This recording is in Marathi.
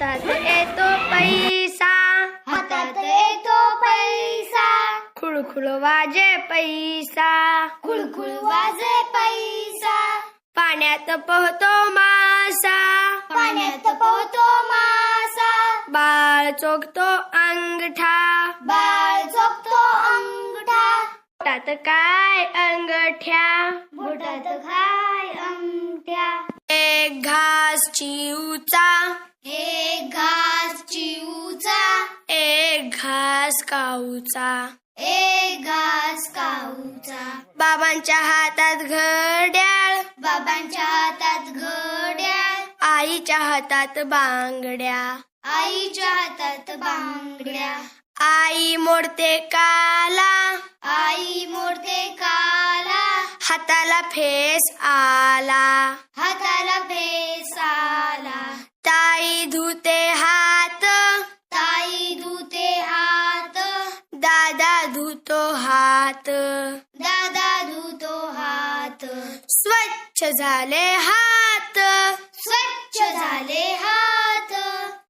हातात येतो पैसा. हातात येतो पैसा. खुळखुळ वाजे पैसा. खुळखुळ वाजे पैसा. पाण्यात पोहतो मासा. पाण्यात पोहतो मासा. बाळ चोखतो अंगठा. बाळ झोपतो अंगठा. पोटात काय अंगठ्या? बोटात खाय अंगठ्या? एक घास चिवचा एक घास काऊचा. एक घास काऊचा. बाबांच्या हातात घड्याळ. बाबांच्या हातात घड्याळ. आईच्या हातात बांगड्या. आईच्या हातात बांगड्या. आई मोडते काला. आई मोडते काला. हाताला फेस आला. धुतो हात. दादा धुतो हात. स्वच्छ झाले हात. स्वच्छ झाले हात.